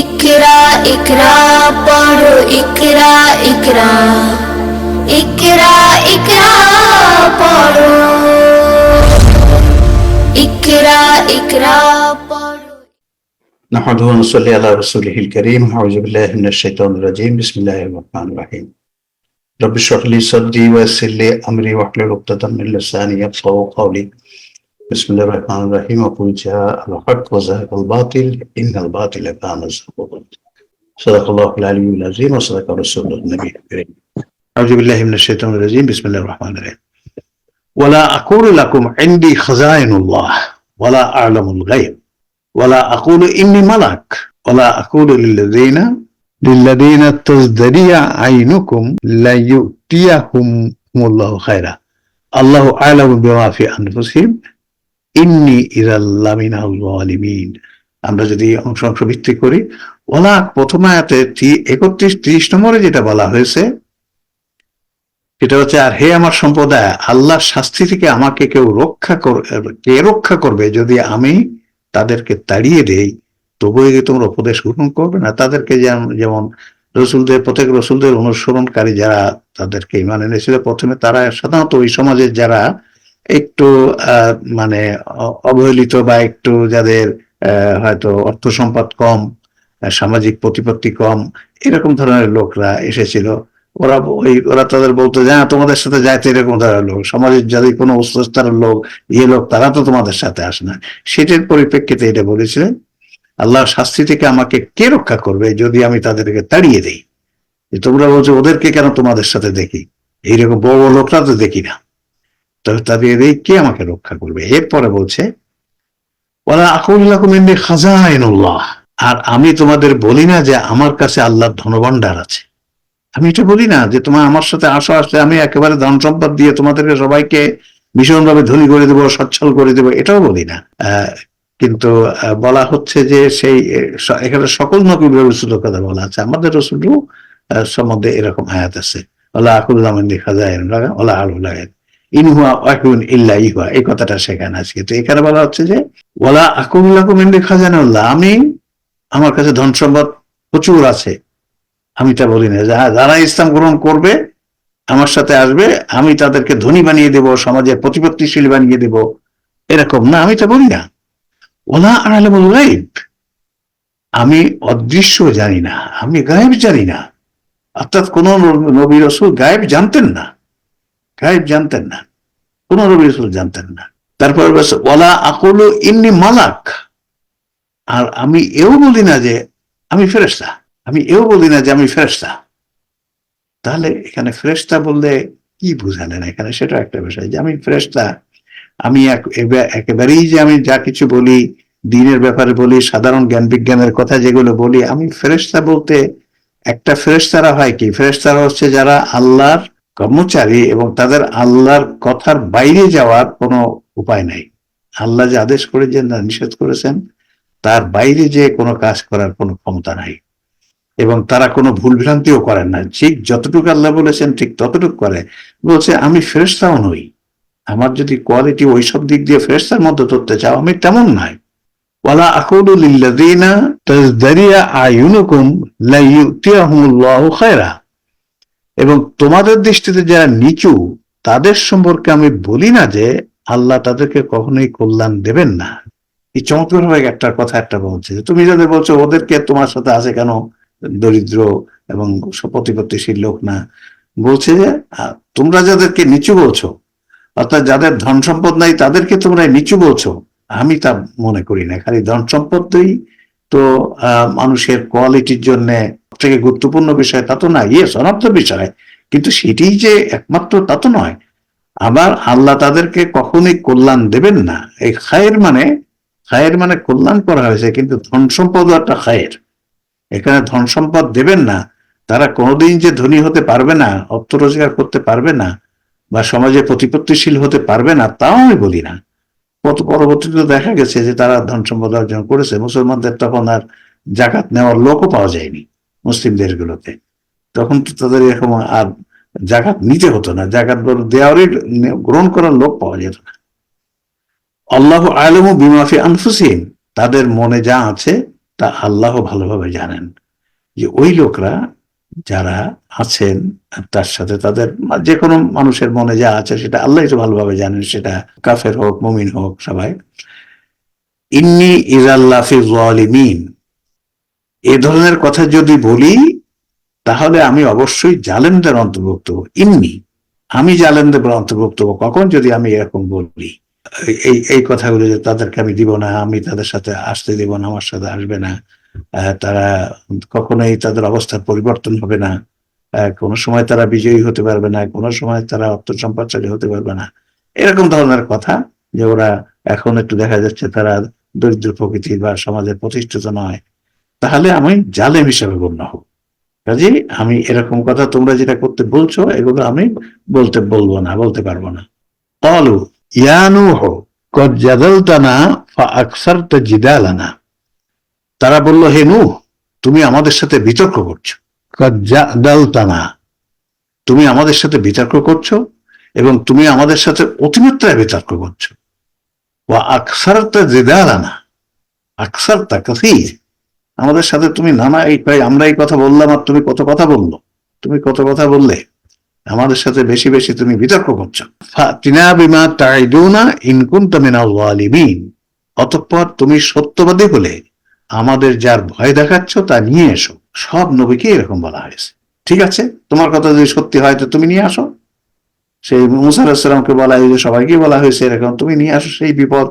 ইকরা ইকরা পড়ো ইকরা ইকরা ইকরা ইকরা পড়ো ইকরা ইকরা পড়ো نحمده ونصلي على رسوله الكريم أعوذ بالله من الشيطان الرجيم بسم الله الرحمن الرحيم رب اشرح لي صدري ويسر لي أمري واحلل عقدة من لساني يفقهوا قولي بسم الله الرحمن الرحيم. وقل جاء الحق وزهق الباطل. إن الباطل كان زهوقا. صدق الله العلي العظيم وصدق رسوله النبي الكريم. أعوذ بالله من الشيطان الرجيم. بسم الله الرحمن الرحيم. ولا أقول لكم عندي خزائن الله. ولا أعلم الغيب. ولا أقول إني ملك ولا أقول للذين للذين تزدري عينكم لا يؤتيهم الله خيرا. الله أعلم بما في أنفسهم. ইন্নি ইরাল্লামিনাউলিমিন আমরা যদি অংশ অংশ ভিত্তি করি, ওলা প্রথম আয়াতে একত্রিশ ত্রিশ নম্বরে যেটা বলা হয়েছে এটা হচ্ছে, আর হে আমার সম্প্রদায়, আল্লাহ শাস্তি থেকে আমাকে কেউ রক্ষা কে রক্ষা করবে যদি আমি তাদেরকে তাড়িয়ে দেই? তবুও কি তোমরা উপদেশ গ্রহণ করবে না, তাদেরকে যেমন রসুলদের, প্রত্যেক রসুলদের অনুসরণকারী যারা তাদেরকে ইমান এনেছিল, প্রথমে তারা সাধারণত ওই সমাজের যারা আহ একটু মানে অবহেলিত বা একটু যাদের হয়তো অর্থ সম্পদ কম সামাজিক প্রতিপত্তি কম, এরকম ধরনের লোকরা এসেছিল। ওরা ওই, ওরা তাদের বলতো যে হ্যাঁ তোমাদের সাথে যাইতে এরকম ধরনের লোক, সমাজের যদি কোনো উচ্চস্তরের লোক ইয়ে লোক, তারা তো তোমাদের সাথে আসে না। সেটার পরিপ্রেক্ষিতে এটা বলেছিলেন, আল্লাহ শাস্তি থেকে আমাকে কে রক্ষা করবে যদি আমি তাদেরকে তাড়িয়ে দেই? তোমরা বলছো, ওদেরকে কেন তোমাদের সাথে দেখি? এইরকম বড় লোকরা তো দেখি না। তবে তাড়িয়ে দেই কে আমাকে রক্ষা করবে? এরপরে বলছে ওরা আকুল্লাহ কুমিন্দি খাজাইনুল্লাহ। আর আমি তোমাদের বলি না যে আমার কাছে আল্লাহর ধনভাণ্ডার আছে। আমি এটা বলি না যে তোমার আমার সাথে আসো, আসলে আমি একেবারে ধন সম্পদ দিয়ে তোমাদেরকে সবাইকে ভীষণভাবে ধনী করে দেবো, সচ্ছল করে দেবো, এটাও বলি না। কিন্তু বলা হচ্ছে যে সেই এখানে সকল নবী রসুলের কথা বলা আছে। আমাদের রসুলও সম্বন্ধে এরকম আয়াত আছে। ওলা আকুল্লাহ যায় ওলা আলু লাগে ইনহুয়া ওয়াকুন ইল্লা ইহুয়া। এই কথাটা সেখানে আছে তো এখানে বলা হচ্ছে যে ওলা আকুল্লাহ মেন্দি খাজানুল্লাহ। আমি, আমার কাছে ধন সম্পদ প্রচুর আছে। আমি তা বলি না। যারা ইসলাম গ্রহণ করবে, আমার সাথে আসবে, আমি তাদেরকে ধনী বানিয়ে দেব, সমাজের প্রতিপত্তিশীল বানিয়ে দেব, এরকম না। আমি তা বলি না। ওলা আলামুল গাইব আমি অদৃশ্য জানি না। আমি গায়েব জানি না। অর্থাৎ কোন নবী রসুল গায়েব জানতেন না। গায়েব জানতেন না। কোন রবি রসুল জানতেন না। তারপর ওলা আকুলু ইন্নি মালাক। আর আমি এও বলি না যে আমি ফেরেস্তা আমি এও বলি না যে আমি ফেরেস্তা তাহলে এখানে ফেরেস্তা বললে কি বুঝালেন এখানে? সেটা একটা বিষয় যে আমি ফেরেস্তা আমি একেবারেই যে আমি যা কিছু বলি, দিনের ব্যাপারে বলি, সাধারণ জ্ঞান বিজ্ঞানের কথা যেগুলো বলি, আমি ফেরেস্তা বলতে একটা ফেরেস্তারা হয় কি? ফেরেস্তারা হচ্ছে যারা আল্লাহর কর্মচারী এবং তাদের আল্লাহর কথার বাইরে যাওয়ার কোনো উপায় নাই। আল্লাহ যে আদেশ করেছেন না নিষেধ করেছেন, তার বাইরে যে কোনো কাজ করার কোনো ক্ষমতা নাই। এবং তারা কোনো ভুল ভ্রান্তিও করেন না। ঠিক যতটুকু আল্লাহ বলেছেন, ঠিক ততটুকু করে। বলছে, আমি ফেরেস্তাও নই। আমার যদি কোয়ালিটি ওইসব দিক দিয়ে ফেরেস্তার মধ্যে ধরতে চাও, আমি তেমন নাই ওয়ালা আকুলু লিল্লাযিনা তাজদারিয়া আয়ুনুকুম লা ইউতিয়াহুমুল্লাহু খায়রা। এবং তোমাদের দৃষ্টিতে যারা নিচু, তাদের সম্পর্কে আমি বলি না যে আল্লাহ তাদেরকে কখনোই কল্যাণ দেবেন না। এই চমৎকার ভাবে একটা কথা একটা বলছে তুমি যাদের বলছো ওদেরকে তোমার সাথে আছে কেন? দরিদ্র এবং প্রতিপত্তিশীল লোক না। বলছে যে তোমরা যাদেরকে নিচু বলছো, অর্থাৎ যাদের ধন সম্পদ নাই তাদেরকে তোমরা নিচু বলছো। আমি তা মনে করি না। খালি ধন সম্পদই মানুষের কোয়ালিটির জন্য থেকে গুরুত্বপূর্ণ বিষয় তা তো না। ইয়ে সনাপ্ত বিষয়। কিন্তু সেটি যে একমাত্র তা তো নয়। আবার আল্লাহ তাদেরকে কখনোই কল্যাণ দেবেন না। এই খায়ের মানে খায়ের মানে কল্যাণ করা হয়েছে, কিন্তু ধন সম্পদ একটা খায়ের। এখানে ধন সম্পদ দেবেন না। তারা কোনোদিন যে ধনী হতে পারবে না, অর্থ রোজগার করতে পারবে না, বা সমাজে প্রতিপত্তিশীল হতে পারবে না তাও আমি বলি না। পরবর্তীতে দেখা গেছে যে তারা ধন সম্পদ অর্জন করেছে। মুসলমানদের তখন আর জাকাত নেওয়ার লোকও পাওয়া যায়নি মুসলিম দেশগুলোতে। তখন তো তাদের এরকম আর জাকাত নিতে হতো না। জাকাত দেওয়ারই গ্রহণ করার লোক পাওয়া যেত না। আল্লাহ আলম বিমাফি আনফুসিন তাদের মনে যা আছে তা আল্লাহ ভালোভাবে জানেন যে ওই লোকরা যারা আছেন তার সাথে তাদের যে কোনো মানুষের মনে যা আছে সেটা আল্লাহ ভালোভাবে জানেন সেটা কাফের হোক, মুমিন হোক, সবাই। ইন্নি ইজাল্লাফি জালিমিন এ ধরনের কথা যদি বলি, তাহলে আমি অবশ্যই জালেমদের অন্তর্ভুক্ত ইন্নি, আমি জালেমদের অন্তর্ভুক্ত কখন যদি আমি এরকম বলি এই এই কথাগুলো যে তাদেরকে আমি দিব না, আমি তাদের সাথে আসতে দিব না, আমার সাথে আসবে না তারা কখনোই তাদের অবস্থার পরিবর্তন হবে না। কোনো সময় তারা বিজয়ী হতে পারবে না, কোনো সময় তারা অর্থ সম্পদশালী হতে পারবে না। এরকম ধরনের কথা যে ওরা এখন একটু দেখা যাচ্ছে তারা দরিদ্র প্রকৃতির বা সমাজের প্রতিষ্ঠিত নয়। তাহলে আমি জালেম হিসেবে গণ্য হব। কাজে আমি এরকম কথা তোমরা যেটা করতে বলছো, এগুলো আমি বলতে বলব না, বলতে পারব না। অলু ইয়ানুহ কদ জাদালতানা ফা আকসারতা জিদালানা। তারা বলল হে নূহ তুমি আমাদের সাথে বিতর্ক করছ। জাদালতানা তুমি আমাদের সাথে বিতর্ক করছ এবং তুমি আমাদের সাথে অতিমাত্রায় বিতর্ক করছ। জিদালানা। কাসির। আমাদের সাথে তুমি নানা এই প্রায় আমরা এই কথা বললাম আর তুমি কত কথা বলল। তুমি কত কথা বললে আমাদের সাথে বেশি বেশি তুমি বিতর্ক করছ। ফাতিনা বিমা তাইদুনা অতঃপর তুমি সত্যবাদী হলে আমাদের যার ভয় দেখাচ্ছ তা নিয়ে এসো। সব নবীকে এরকম বলা হয়েছে। ঠিক আছে? তোমার কথা যদি সত্যি হয় তো তুমি নিয়ে আসো। সেই মুসা আলাহিসামকে বলা হয়েছে সবাইকে বলা হয়েছে এরকম তুমি নিয়ে আসো সেই বিপদ।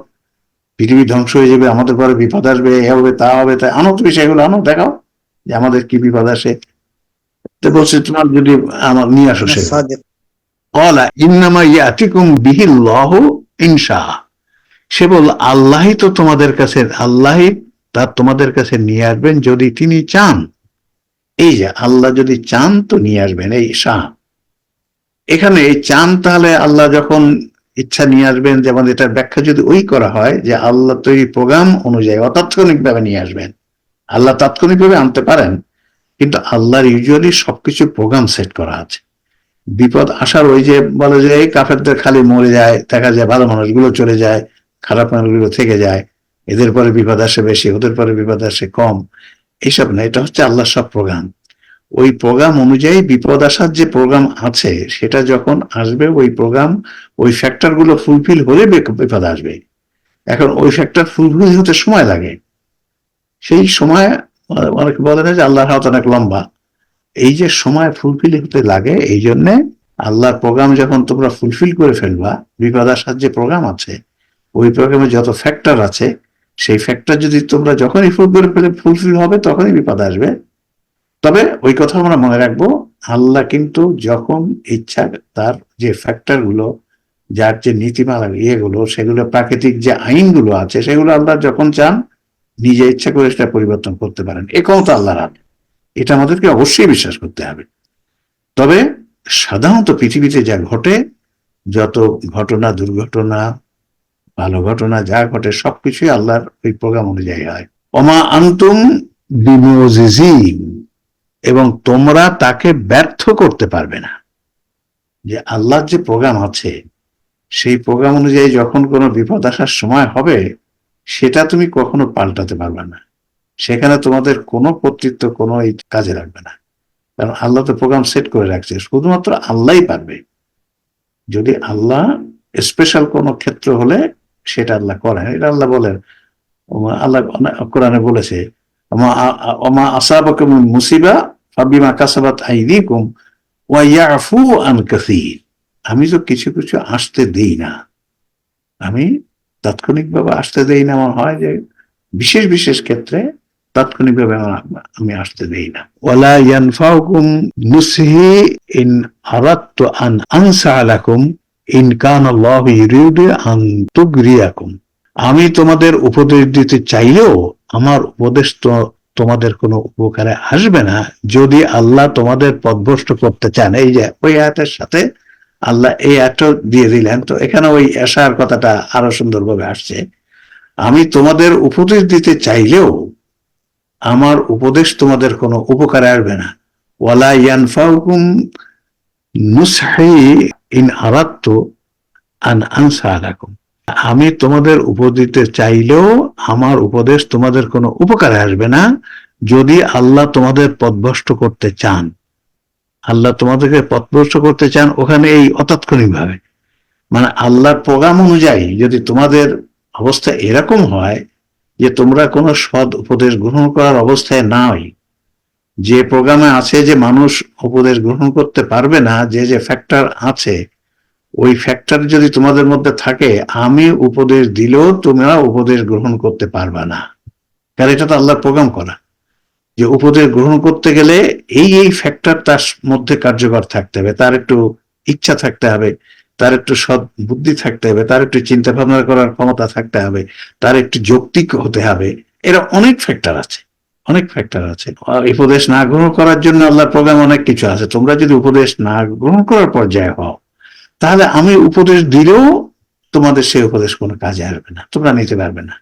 পৃথিবী ধ্বংস হয়ে যাবে আমাদের পরে বিপদ আসবে এ হবে তা হবে তাই আনো তুমি সেগুলো আনো দেখাও যে আমাদের কি বিপদ আসে। তো বলছে তোমার যদি আমার নিয়ে আসো সে কলা ইন্নামা ইয়াতিকুম বিহিল্লাহু ইনশা সে বল আল্লাহই তো তোমাদের কাছে আল্লাহই তা তোমাদের কাছে নিয়ে আসবেন যদি তিনি চান। এই যে আল্লাহ যদি চান তো নিয়ে আসবেন, এই শাহ। এখানে এই চান তাহলে আল্লাহ যখন ইচ্ছা নিয়ে আসবেন, যেমন এটার ব্যাখ্যা যদি ওই করা হয় যে আল্লাহ তৈরি প্রোগ্রাম অনুযায়ী অতাৎক্ষণিক ভাবে নিয়ে আসবেন। আল্লাহ তাৎক্ষণিকভাবে আনতে পারেন, কিন্তু আল্লাহর ইউজুয়ালি সবকিছু প্রোগ্রাম সেট করা আছে। বিপদ আসার ওই যে বলে যে এই কাফেরদের খালি মরে যায়, দেখা যায় ভালো মানুষগুলো চলে যায়, খারাপ মানুষগুলো থেকে যায় এদের পরে বিপদ আসে বেশি, ওদের পরে বিপদ আসে কম। এইসব না, এটা হচ্ছে আল্লাহর সব প্রোগ্রাম। ওই প্রোগ্রাম অনুযায়ী বিপদ আসার যে প্রোগ্রাম আছে, সেটা যখন আসবে, ওই প্রোগ্রাম, ওই ফ্যাক্টরগুলো ফুলফিল হলে বিপদ আসবে। এখন ওই ফ্যাক্টর ফুলফিল হতে সময় লাগে। সেই সময়, অনেকে বলে না যে আল্লাহর হাত অনেক লম্বা। এই যে সময় ফুলফিল হতে লাগে, এই জন্যে আল্লাহর প্রোগ্রাম যখন তোমরা ফুলফিল করে ফেলবা, বিপদ আসার যে প্রোগ্রাম আছে, ওই প্রোগ্রামে যত ফ্যাক্টর আছে সেই ফ্যাক্টর যদি তোমরা যখনই ফুলফিল হবে, তখনই বিপদ আসবে। তবে ওই কথা আমরা মনে রাখব, আল্লাহ কিন্তু যখন ইচ্ছা তার যে ফ্যাক্টরগুলো, যার যে নীতিমালা, ইয়েগুলো, সেগুলো, প্রাকৃতিক যে আইনগুলো আছে, সেগুলো আল্লাহ যখন চান, নিজে ইচ্ছা করে সেটা পরিবর্তন করতে পারেন। এ ক্ষমতা আল্লাহর হাতে। এটা আমাদেরকে অবশ্যই বিশ্বাস করতে হবে। তবে সাধারণত পৃথিবীতে যা ঘটে, যত ঘটনা, দুর্ঘটনা ভালো ঘটনা যা ঘটে সবকিছুই আল্লাহর ওই প্রোগ্রাম অনুযায়ী হয়। অমা আন্তুম বিমোজিজিন, এবং তোমরা তাকে ব্যর্থ করতে পারবে না। যে আল্লাহর যে প্রোগ্রাম আছে, সেই প্রোগ্রাম অনুযায়ী যখন কোনো বিপদ আসার সময় হবে, সেটা তুমি কখনো পাল্টাতে পারবে না। সেখানে তোমাদের কোনো কর্তৃত্ব, কোনো এই কাজে লাগবে না। কারণ আল্লাহ তো প্রোগ্রাম সেট করে রাখছে, শুধুমাত্র আল্লাহই পারবে। যদি আল্লাহ স্পেশাল কোনো ক্ষেত্র হলে সেটা আল্লাহ করেন এটা আল্লাহ বলেন। আল্লাহ কোরআনে বলেছে মুসিবা ফাবিমা কাসাবাত আইদিকুম ওয়া ইয়াফু আন কাসীর। আমি তো কিছু কিছু আসতে দেই না। আমি তাৎক্ষণিকভাবে আসতে দেই না। আমার হয় যে বিশেষ বিশেষ ক্ষেত্রে তাৎক্ষণিকভাবে আমার- আমি আসতে দেই না। ওয়ালা ইয়ানফাউকুম নুসহি ইন আরাদতু আন আনসা লাকুম ইন কান আল্লাহু ইউরিদু আমি তোমাদের উপদেশ দিতে চাইলেও আমার উপদেশ তো তোমাদের কোনো উপকারে আসবে না। যদি আল্লাহ তোমাদের পথভ্রষ্ট করতে চান, এই যে ওই আয়াতের সাথে আল্লাহ এই আয়াতটা দিয়ে দিলেন, তো এখানে ওই আশার কথাটা আরও সুন্দরভাবে আসছে। আমি তোমাদের উপদেশ দিতে চাইলেও আমার উপদেশ তোমাদের কোনো উপকারে আসবে না। ওয়ালা ইয়ানফাউকুম নুসহি ইন লাকুম আমি তোমাদের উপদেশ দিতে চাইলেও আমার উপদেশ তোমাদের কোনো উপকারে আসবে না। যদি আল্লাহ তোমাদের পথভ্রষ্ট করতে চান, আল্লাহ তোমাদেরকে পথভ্রষ্ট করতে চান ওখানে এই অতাৎক্ষণিক ভাবে মানে আল্লাহর প্রোগ্রাম অনুযায়ী যদি তোমাদের অবস্থা এরকম হয় যে তোমরা কোনো সৎ উপদেশ গ্রহণ করার অবস্থায় নাই যে প্রোগ্রামে আছে যে মানুষ উপদেশ গ্রহণ করতে পারবে না, যে যে ফ্যাক্টর আছে, ওই ফ্যাক্টর যদি তোমাদের মধ্যে থাকে, আমি উপদেশ দিলেও তোমরা উপদেশ গ্রহণ করতে পারবা না। কারণ এটা তো আল্লাহর প্রোগ্রাম করা। যে উপদেশ গ্রহণ করতে গেলে এই এই ফ্যাক্টর তার মধ্যে কার্যকর থাকতে হবে। তার একটু ইচ্ছা থাকতে হবে, তার একটু সৎ বুদ্ধি থাকতে হবে, তার একটু চিন্তা ভাবনা করার ক্ষমতা থাকতে হবে, তার একটু যৌক্তিক হতে হবে। এরা অনেক ফ্যাক্টর আছে। অনেক ফ্যাক্টর আছে। উপদেশ না গ্রহণ করার জন্য আল্লাহর প্রোগ্রাম অনেক কিছু আছে। তোমরা যদি উপদেশ না গ্রহণ করার পর্যায়ে হও তাহলে আমি উপদেশ দিলেও তোমাদের সেই উপদেশ কোনো কাজে আসবে না। তোমরা নিতে পারবে না।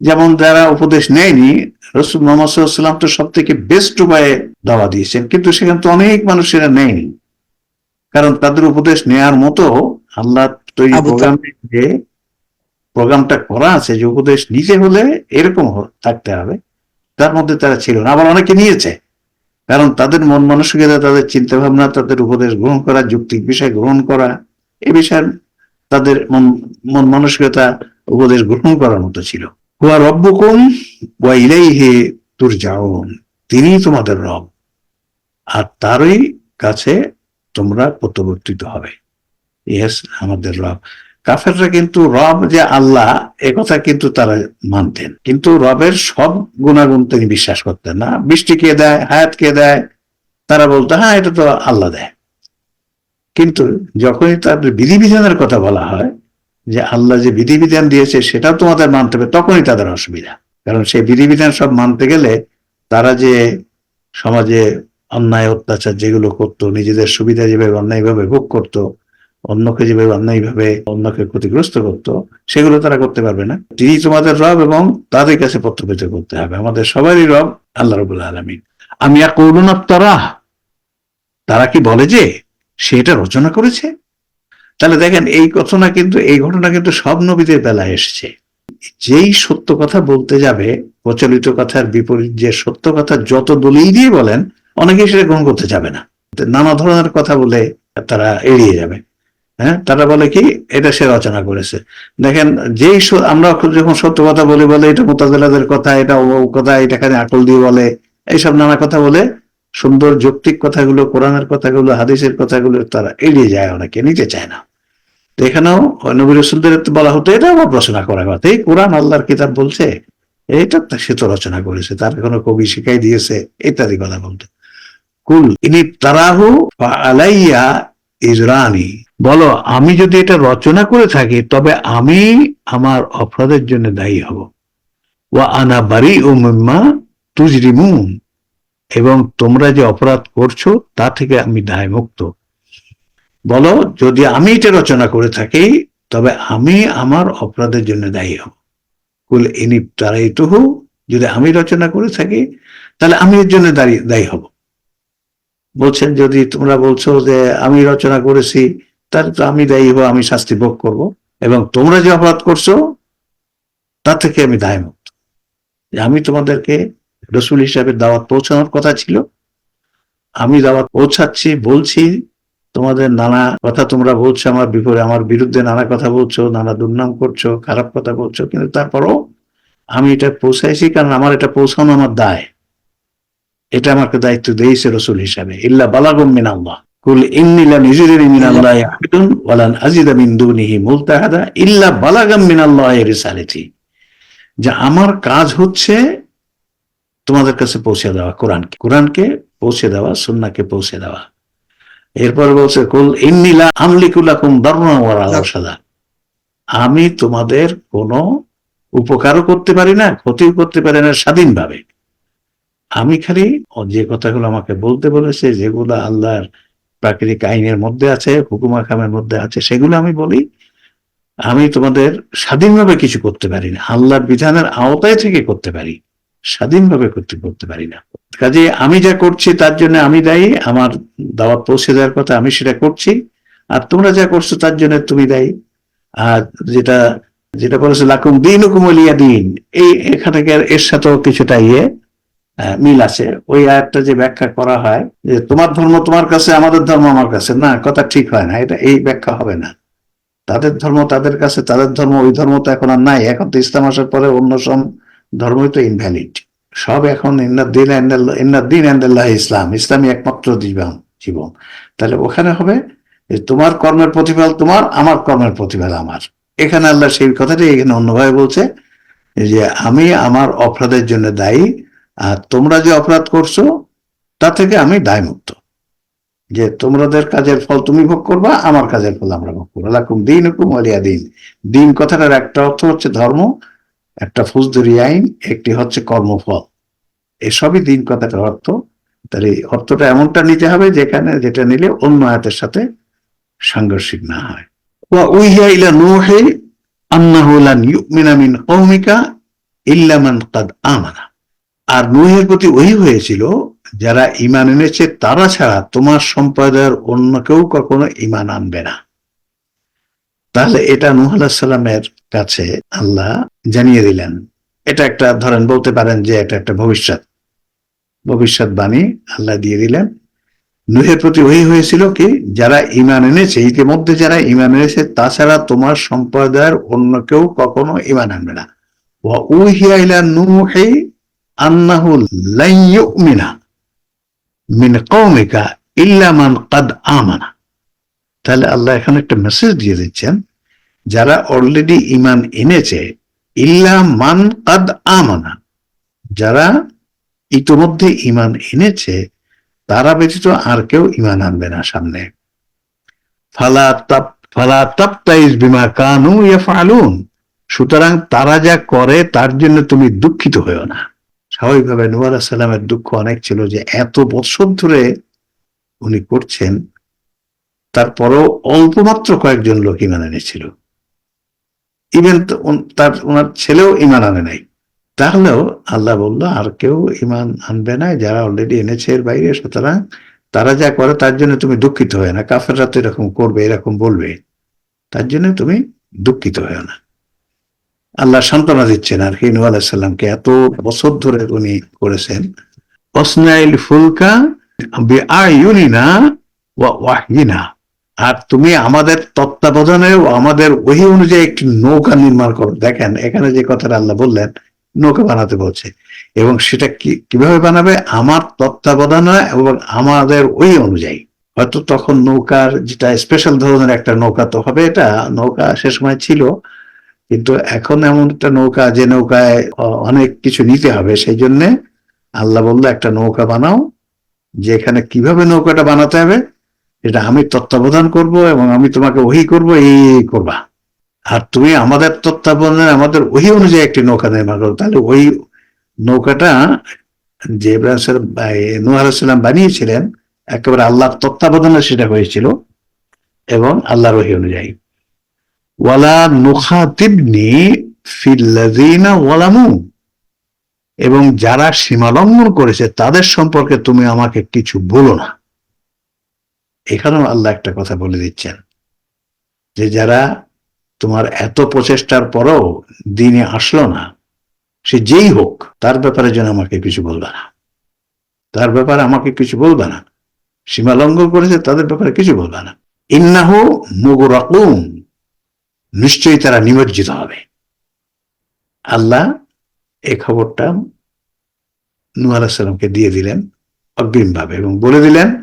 যেমন যারা উপদেশ নেয়নি রসুল মোহাম্মদ সাল্লাম তো সব থেকে বেস্ট উপায়ে দাওয়া দিয়েছেন। কিন্তু সেখানে তো অনেক মানুষেরা নেয়নি। কারণ তাদের উপদেশ নেয়ার মতো আল্লাহ তৈরি প্রোগ্রাম যে প্রোগ্রামটা করা আছে যে উপদেশ নিতে হলে এরকম থাকতে হবে। তার মধ্যে তারা ছিল না, আবার অনেকে নিয়েছে। কারণ তাদের মন মানসিকতা, তাদের চিন্তা ভাবনা তাদের উপদেশ গ্রহণ করা যৌক্তিক বিষয় গ্রহণ করা এ বিষয়ে তাদের মন মন মানসিকতা, উপদেশ গ্রহণ করার মতো ছিল। হুয়া রব্বুকুম ওয়া ইলাইহি তুরজাউন, তিনিই তোমাদের রব, আর তারই কাছে তোমরা প্রত্যাবর্তিত হবে। ইয়েস, আমাদের রব। কাফেররা কিন্তু রব যে আল্লাহ কথা কিন্তু তারা মানতেন। কিন্তু রবের সব গুণাগুণ তিনি বিশ্বাস করতেন না। বৃষ্টি কে দেয়, হায়াত কে দেয়, তারা বলতো হ্যাঁ এটা তো আল্লাহ দেয়। কিন্তু যখনই তাদের বিধিবিধানের কথা বলা হয়, যে আল্লাহ যে বিধিবিধান দিয়েছে, সেটাও তোমাদের মানতে হবে, তখনই তাদের অসুবিধা। কারণ সেই বিধিবিধান সব মানতে গেলে তারা যে সমাজে অন্যায়, অত্যাচার যেগুলো করতো, নিজেদের সুবিধা যেভাবে, অন্যায়ভাবে ভোগ করতো অন্যকে যেভাবে অন্যায়ভাবে অন্যকে ক্ষতিগ্রস্ত করতো, সেগুলো তারা করতে পারবে না। তিনি তোমাদের রব এবং তাদের কাছে প্রত্যাবৃত করতে হবে। আমাদের সবারই রব আল্লাহ রবুল্লা আলমী আমি আর করুন তারা তারা কি বলে যে সে এটা রচনা করেছে? তাহলে দেখেন, এই ঘটনা কিন্তু, এই ঘটনা কিন্তু সব নবীদের বেলায় এসেছে। যেই সত্য কথা বলতে যাবে, প্রচলিত কথার বিপরীত যে সত্য কথা যত দলিল দিয়ে বলেন, অনেকেই সেটা গ্রহণ করতে যাবে না। নানা ধরনের কথা বলে তারা এড়িয়ে যাবে। হ্যাঁ? তারা বলে কি, এটা সে রচনা করেছে। দেখেন, যেই আমরা যখন সত্য কথা বলি, বলে এটা মোতাজেলাদের কথা, এটা কথা, এটা খালি আকল দিয়ে বলে, এইসব নানা কথা বলে, সুন্দর যৌক্তিক কথাগুলো, কোরআনের কথাগুলো, হাদিসের কথাগুলো তারা এড়িয়ে যায় অনেকে, নিতে চায় না। এখানেও নবী রসুলদের বলা হতো এটা আবার রচনা করা কথা। এই কোরআন আল্লাহর কিতাব বলছে এটা সে তো রচনা করেছে, তার কোনো কবি শিখাই দিয়েছে, ইত্যাদি কথা বলতো। কুল ইনি তারাহু আলাইয়া ইজরানি। বলো, আমি যদি এটা রচনা করে থাকি, তবে আমি আমার অপরাধের জন্য দায়ী হব। ওয়া আনা বাড়ি ও মিম্মা তুজরিমুন। এবং তোমরা যে অপরাধ করছ, তা থেকে আমি দায় মুক্ত বলো, যদি আমি এটা রচনা করে থাকি, তবে আমি আমার অপরাধের জন্য দায়ী হব। কুল ইনি তারাই তহু যদি আমি রচনা করে থাকি, তাহলে আমি এর জন্য দায়ী হব। বলছেন, যদি তোমরা বলছো যে আমি রচনা করেছি তাহলে তো আমি দায়ী হব, আমি শাস্তি ভোগ করব। এবং তোমরা যে অপরাধ করছ, তার থেকে আমি দায়মুক্ত। আমি তোমাদেরকে রসুল হিসাবে দাওয়াত পৌঁছানোর কথা ছিল, আমি দাওয়াত পৌঁছাচ্ছি, বলছি, তোমাদের নানা কথা তোমরা বলছো, আমার বিপরীতে, আমার বিরুদ্ধে নানা কথা বলছো, নানা দুর্নাম করছ, খারাপ কথা বলছো, কিন্তু তারপরও আমি এটা পৌঁছাইছি, কারণ আমার এটা পৌঁছানো আমার দায়। এটা আমাকে দায়িত্ব দিয়েছে রসুল হিসাবে। ইল্লা বালাগুম মিন আল্লাহ কুল ইন্নি লাম আজিদা মিন দুনিহি মুলতাহাদা ইল্লা বালাগাম রিসালাতি যে আমার কাজ হচ্ছে তোমাদের কাছে পৌঁছে দেওয়া কোরআনকে। কোরআনকে পৌঁছে দেওয়া সুন্নাহকে পৌঁছে দেওয়া। এরপর বলছে কুল ইন্নিলা আমলিকুলাকুম দারুনা আমি তোমাদের কোনো উপকারও করতে পারি না ক্ষতিও করতে পারি না স্বাধীনভাবে। আমি খালি যে কথাগুলো আমাকে বলতে বলেছে যেগুলো আল্লাহর প্রাকৃতিক আইনের মধ্যে আছে হুকুম আকামের মধ্যে আছে, সেগুলো আমি বলি, আমি তোমাদের স্বাধীনভাবে কিছু করতে পারি না। আল্লাহর বিধানের আওতায় থেকে করতে পারি, স্বাধীনভাবে করতে করতে পারি না। কাজে আমি যা করছি তার জন্য আমি দায়ী, আমার দাওয়াত পৌঁছে দেওয়ার কথা আমি সেটা করছি, আর তোমরা যা করছ তার জন্য তুমি দায়ী। আর যেটা যেটা বলেছে, লাকুম দিন হুকুমলিয়া দিন, এই এখানে এর সাথেও কিছুটা ইয়ে। মিল আছে। ওই আয়াতটা যে ব্যাখ্যা করা হয় যে তোমার ধর্ম তোমার কাছে, আমাদের ধর্ম আমার কাছে। না, কথা ঠিক হয় না। এটা, এই ব্যাখ্যা হবে না। তাদের ধর্ম তাদের কাছে, তাদের ধর্ম, ওই ধর্ম তো এখন আর নাই। এখন তো ইসলাম আসার পরে অন্য সব ধর্মই তো ইনভ্যালিড সব এখন আন্দাল্লাহ ইসলাম। ইসলামই একমাত্র জীবন জীবন। তাহলে ওখানে হবে তোমার কর্মের প্রতিফল তোমার, আমার কর্মের প্রতিফল আমার। এখানে আল্লাহ সেই কথাটাই এখানে অন্যভাবে বলছে যে আমি আমার অপরাধের জন্য দায়ী। আর তোমরা যে অপরাধ করছ, তা থেকে আমি দায়মুক্ত। যে তোমাদের কাজের ফল তুমি ভোগ করবা, আমার কাজের ফল আমরা ভোগ করব। লাকুম দিন হুকুম আলিয়া দিন। দিন কথাটার একটা অর্থ হচ্ছে ধর্ম, একটা ফৌজদারি আইন, একটি হচ্ছে কর্মফল। এসবই দিন কথাটার অর্থ। এই অর্থটা এমনটা নিতে হবে যেখানে, যেটা নিলে অন্য আয়াতের সাথে সাংঘর্ষিক না হয়। ওয়া উইহিয়া ইলা নূহি আন্নাহু লান ইউমিনা মিন কওমিকা ইল্লা মান কাদ আমানা। আর নূহের প্রতি ওই হয়েছিল, যারা ঈমান এনেছে, তারা ছাড়া তোমার সম্প্রদায়ের অন্য কেউ কখনো ঈমান আনবে না। তাহলে এটা নূহ সালামের কাছে আল্লাহ জানিয়ে দিলেন। এটা একটা, ধরেন বলতে পারেন যে এটা একটা ভবিষ্যৎ। ভবিষ্যৎবাণী আল্লাহ দিয়ে দিলেন। নুহের প্রতি ওই হয়েছিল কি, যারা ইমান এনেছে, ইতিমধ্যে যারা ইমান এনেছে, তাছাড়া তোমার সম্প্রদায়ের অন্য কেউ কখনো ইমান আনবে না। তাহলে আল্লাহ একটা মেসেজ দিয়ে দিচ্ছেন, যারা অলরেডি ইমান এনেছে, ইল্লা মান কাদ আমানা। যারা ইতোমধ্যে ইমান এনেছে, তারা ব্যতীত আর কেউ ইমান আনবে না সামনে। ফালা তাপ ফালা বিমা কানু ইয়াফআলুন। সুতরাং তারা যা করে, তার জন্য তুমি দুঃখিত হয়েও না। স্বাভাবিকভাবে আলাইহিস সালামের দুঃখ অনেক ছিল যে এত বছর ধরে উনি করছেন, তারপরও অল্প মাত্র কয়েকজন লোক ইমান এনেছিল। ইভেন তার ওনার ছেলেও ইমান আনে নাই। তাহলেও আল্লাহ বলল, আর কেউ ইমান আনবে না, যারা অলরেডি এনেছে এর বাইরে, সুতরাং তারা যা করে তার জন্য তুমি দুঃখিত হয় না। কাফেররা তো এরকম করবে, এরকম বলবে। তার জন্য তুমি দুঃখিত হয় না। আল্লাহ সান্ত্বনা দিচ্ছেন আর কি, নূহ আলাহিসাল্লামকে এত বছর ধরে উনি করেছেন। অসনাইল ফুলকা আইউনিনা ওয়া ওয়াহিনা আর তুমি আমাদের তত্ত্বাবধানে আমাদের ওই অনুযায়ী একটি নৌকা নির্মাণ করো। দেখেন, এখানে যে কথাটা আল্লাহ বললেন, নৌকা বানাতে বলছে। এবং সেটা কি, কীভাবে বানাবে? আমার তত্ত্বাবধানে এবং আমাদের ওই অনুযায়ী। হয়তো তখন নৌকার যেটা স্পেশাল ধরনের একটা নৌকা তো হবে এটা, নৌকা সে সময় ছিল। কিন্তু এখন এমন একটা নৌকা, যে নৌকায় অনেক কিছু নিতে হবে, সেই জন্যে আল্লাহ বলল, একটা নৌকা বানাও, যেখানে কীভাবে নৌকাটা বানাতে হবে এটা আমি তত্ত্বাবধান করব এবং আমি তোমাকে ওহি করব, এই করবা। আর তুমি আমাদের তত্ত্বাবধানে, আমাদের ওই অনুযায়ী একটি নৌকা নির্মাণ করো। তাহলে ওই নৌকাটা যে ইব্রাহিম বানিয়েছিলেন, একেবারে আল্লাহর তত্ত্বাবধানে সেটা হয়েছিল এবং আল্লাহর ওহি অনুযায়ী। ওয়ালা নুখাতিবনি ফিল্লাযিনা ওয়ালামু। এবং যারা সীমালঙ্ঘন করেছে, তাদের সম্পর্কে তুমি আমাকে কিছু বলো না। এখানেও আল্লাহ একটা কথা বলে দিচ্ছেন যে যারা তোমার এত প্রচেষ্টার পরেও দিনে আসলো না, সে যেই হোক, তার ব্যাপারে যেন আমাকে কিছু বলবে না। তার ব্যাপারে আমাকে কিছু বলবে না। সীমা লঙ্ঘন করেছে, তাদের ব্যাপারে কিছু বলবে না। ইন্নাহু মুগরাকুম নিশ্চয়ই তারা নিমজ্জিত হবে। আল্লাহ এই খবরটা সালামকে দিয়ে দিলেন অগ্রিমভাবে এবং বলে দিলেন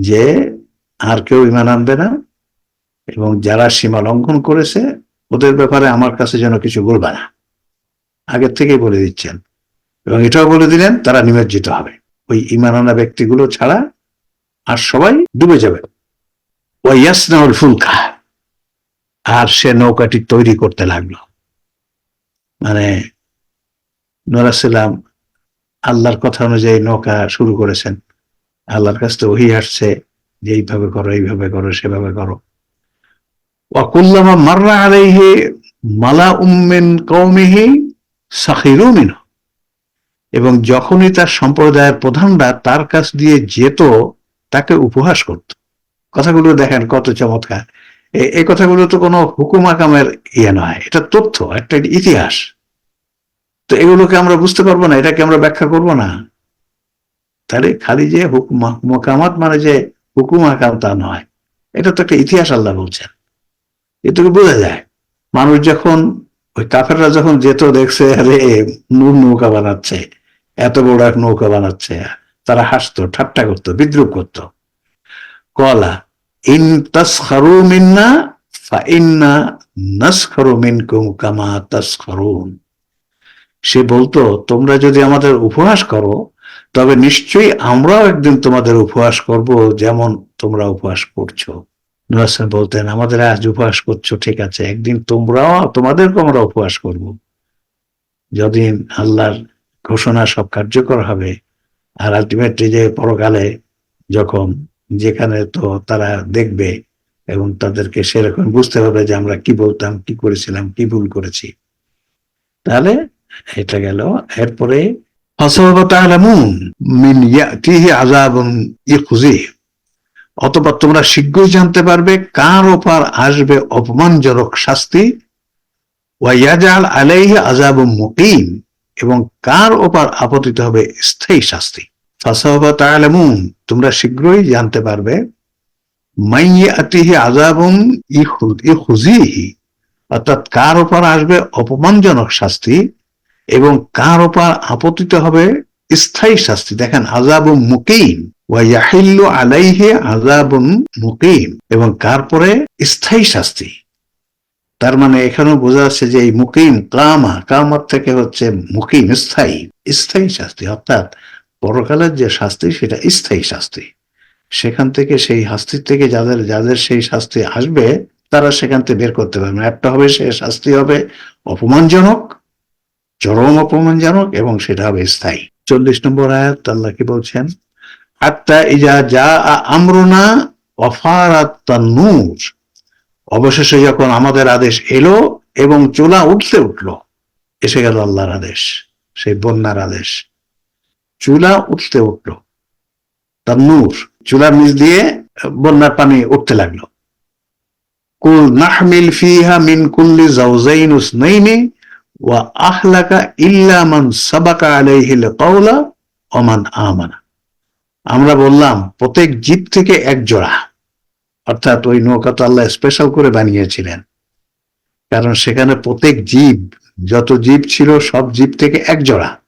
যে আর কেউ ইমান আনবে না এবং যারা সীমা লঙ্ঘন করেছে ওদের ব্যাপারে আমার কাছে যেন কিছু বলবে না। আগের থেকেই বলে দিচ্ছেন এবং এটাও বলে দিলেন তারা নিমজ্জিত হবে। ওই ইমান আনা ব্যক্তিগুলো ছাড়া আর সবাই ডুবে যাবে। ওই ফুলকা। আর সে নৌকাটি তৈরি করতে লাগল। মানে নরাসাল্লাম আল্লাহর কথা অনুযায়ী নৌকা শুরু করেছেন। আল্লাহর কাছ থেকে ওহি আসছে যে, এইভাবে করো এইভাবে করো, সেভাবে করো। ওয়াকুল্লামা মাররা আলাইহি মালা উম্মিন কওমিহি সাখিরু মিনহু। এবং যখনই তার সম্প্রদায়ের প্রধানরা তার কাছ দিয়ে যেত, তাকে উপহাস করত। কথাগুলো দেখেন কত চমৎকার। এই কথাগুলো তো কোনো হুকুম আকামের ইয়ে নয়, এটা তথ্য, একটা ইতিহাস। তো এগুলোকে আমরা বুঝতে পারব না, এটাকে আমরা ব্যাখ্যা করব না। তাহলে খালি যে হুকুম মোকামাত মানে যে হুকুম আকাম তা নয়, এটা তো একটা ইতিহাস আল্লাহ বলছেন। এটুকু বোঝা যায়। মানুষ যখন, ওই কাফেররা যখন যেত, দেখছে, আরে, নূর নৌকা বানাচ্ছে, এত বড় এক নৌকা বানাচ্ছে, তারা হাসতো, ঠাট্টা করতো, বিদ্রুপ করতো। কলা ইন তাসখারু মিন্না ফা ইন্না নাসখারু মিনকুম কামা তাসখারুন। সে বলতো, তোমরা যদি আমাদের উপহাস করো, তবে নিশ্চয়ই আমরাও একদিন তোমাদের উপহাস করব, যেমন তোমরা উপহাস করছ। নুরাসেন বলতেন, আমাদের আজ উপহাস করছ, ঠিক আছে, একদিন তোমরাও তোমাদেরকে আমরা উপহাস করব। যদিন আল্লাহর ঘোষণা সব কার্যকর হবে, আর আলটিমেটলি যে পরকালে যখন যেখানে তো তারা দেখবে এবং তাদেরকে সেরকম বুঝতে হবে যে আমরা কি বলতাম, কি করেছিলাম, কি ভুল করেছি। তাহলে এটা গেল। এরপরে অতপর তোমরা শীঘ্রই জানতে পারবে কার ওপার আসবে অপমানজনক শাস্তি। ওয়াইয়াজাল আলাইহি আজাব মুকিম এবং কার ওপার আপতিত হবে স্থায়ী শাস্তি। তোমরা শীঘ্রই জানতে পারবে কার ওপর আসবে অপমানজনক শাস্তি এবং কার ওপর আপতিত হবে স্থায়ী শাস্তি। দেখেন আজাবু মুকিম ওয়াহিল্লু আলাইহে আজাবুন মুকিম এবং কার পরে? স্থায়ী শাস্তি। তার মানে এখানেও বোঝা যাচ্ছে যে এই মুকিম কামা, কামার থেকে হচ্ছে মুকিম, স্থায়ী স্থায়ী শাস্তি। অর্থাৎ পরকালের যে শাস্তি, সেটা স্থায়ী শাস্তি। সেখান থেকে সেই শাস্তির থেকে যাদের যাদের সেই শাস্তি আসবে, তারা সেখান থেকে বের করতে পারবে। একটা হবে সে শাস্তি হবে অপমানজনক, চরম অপমানজনক, এবং সেটা হবে স্থায়ী। চল্লিশ নম্বর আয়াত আল্লাহ কি বলছেন? আত্মা ইজা যা আমরুনা অফারাত নূর। অবশেষে যখন আমাদের আদেশ এলো এবং চোলা উঠতে উঠল, এসে গেল আল্লাহর আদেশ, সেই বন্যার আদেশ। চুলা উঠতে উঠল। তার নূর, চুলার নিচ দিয়ে বন্যার পানি উঠতে লাগল। কুল নাহমিল ফিহা মিন কুল্লি জাওজাইন উসনাইনি ওয়া আহলাকা ইল্লা মান সাবাকা আলাইহিল আমানা। আমরা বললাম, প্রত্যেক জীব থেকে এক জোড়া। অর্থাৎ ওই নৌকা তো আল্লাহ স্পেশাল করে বানিয়েছিলেন। কারণ সেখানে প্রত্যেক জীব, যত জীব ছিল, সব জীব থেকে এক জোড়া।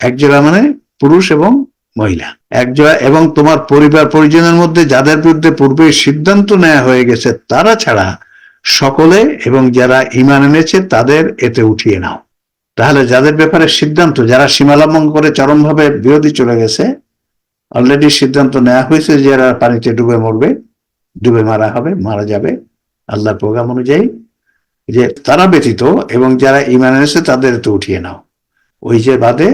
এক জোড়া মানে পুরুষ এবং মহিলা। এক জোড়া এবং তোমার পরিবার পরিজনের মধ্যে যাদের বিরুদ্ধে পূর্বে সিদ্ধান্ত নেওয়া হয়ে গেছে, তারা ছাড়া সকলে এবং যারা ইমান এনেছে, তাদের এতে উঠিয়ে নাও। তাহলে যাদের ব্যাপারে সিদ্ধান্ত, যারা সীমালম্বন করে চরমভাবে বিরোধী চলে গেছে অলরেডি সিদ্ধান্ত নেওয়া হয়েছে যে এরা পানিতে ডুবে মরবে, ডুবে মারা হবে, মারা যাবে। আল্লাহর প্রোগ্রাম অনুযায়ী যে তারা ব্যতীত এবং যারা ইমান এনেছে, তাদের এতে উঠিয়ে নাও। ওই যে বাদে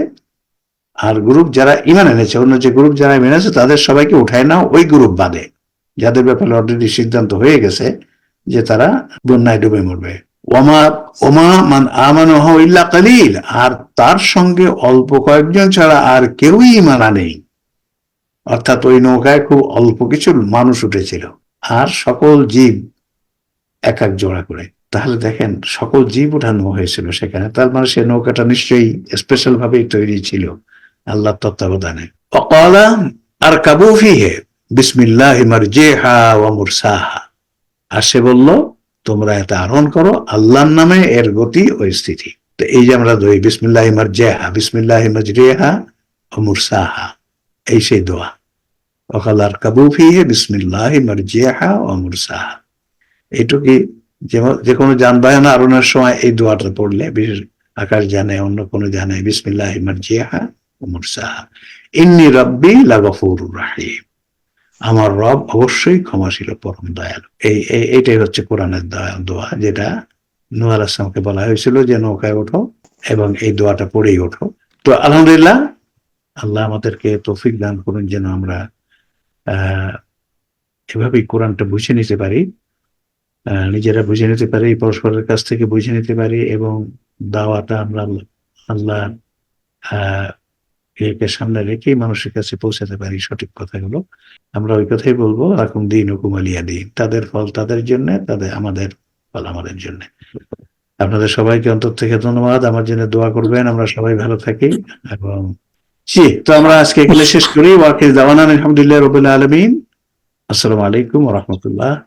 আর গ্রুপ যারা ইমান এনেছে, অন্য যে গ্রুপ যারা এনেছে, তাদের সবাইকে উঠায় নাও, ওই গ্রুপ বাদে। যাদের ব্যাপারে অলরেডি সিদ্ধান্ত হয়ে গেছে যে তারা বন্যায় ডুবে মরবে। ওমা ওমা মান আমানহ ইল্লা কালিল। আর তার সঙ্গে অল্প কয়েকজন ছাড়া আর কেউই মানা নেই অর্থাৎ ওই নৌকায় খুব অল্প কিছু মানুষ উঠেছিল। আর সকল জীব এক এক জোড়া করে। তাহলে দেখেন, সকল জীব উঠানো হয়েছিল সেখানে। তার মানে সে নৌকাটা নিশ্চয়ই স্পেশাল ভাবেই তৈরি ছিল। আল্লাহ তত্ত্বাবধানে। অকলা আর কাবুফি হে বিসমিল্লাহ মারজেহা ওয়া মুরসাহা। আর সে বলল, তোমরা এটা আরোহণ করো আল্লাহর নামে, এর গতি ও স্থিতি। তো এই যে আমরা দই বিসমিল্লাহ মারজেহা, বিসমিল্লাহ মাজরিহা ও মুরসাহা। এই সেই দোয়া। অকালার কাবুফি হে বিসমিল্লাহ মারজেহা ও মুরসাহা। এইটুকুই যে- কোনো যানবাহন আরোহণের সময় এই দোয়াটা পড়লে, বিশেষ আকাশ জানে, অন্য কোনো জানে, বিসমিল্লাহ মারজিহা ও মুরসাহা আমার রব অবশ্যই ক্ষমাশীল পরম দয়ালু। এই, এই- এইটাই হচ্ছে কোরআনের দয়া- দোয়া, যেটা নুয়ার আসলামকে বলা হয়েছিল যে, নৌকায় ওঠো এবং এই দোয়াটা পড়েই ওঠো। তো আলহামদুলিল্লাহ, আল্লাহ আমাদেরকে তৌফিক দান করুন যেন আমরা এভাবেই কোরআনটা বুঝে নিতে পারি নিজেরা বুঝে নিতে পারি, পরস্পরের কাছ থেকে বুঝে নিতে পারি এবং দাওয়াটা আমরা আল্লাহ- একে সামনে রেখেই মানুষের কাছে পৌঁছাতে পারি সঠিক কথাগুলো। আমরা ওই কথাই বলব এখন দিন হুকুমালিয়া দিন। তাদের ফল তাদের জন্য, তাদের আমাদের ফল আমাদের জন্য। আপনাদের সবাইকে অন্তর থেকে ধন্যবাদ। আমার জন্য দোয়া করবেন। আমরা সবাই ভালো থাকি। এবং জি, তো আমরা আজকে এগুলো শেষ করি। ওয়াকিল দাওয়ান আলহামদুলিল্লাহ রবিল আলমিন। আসসালামু আলাইকুম রহমতুল্লাহ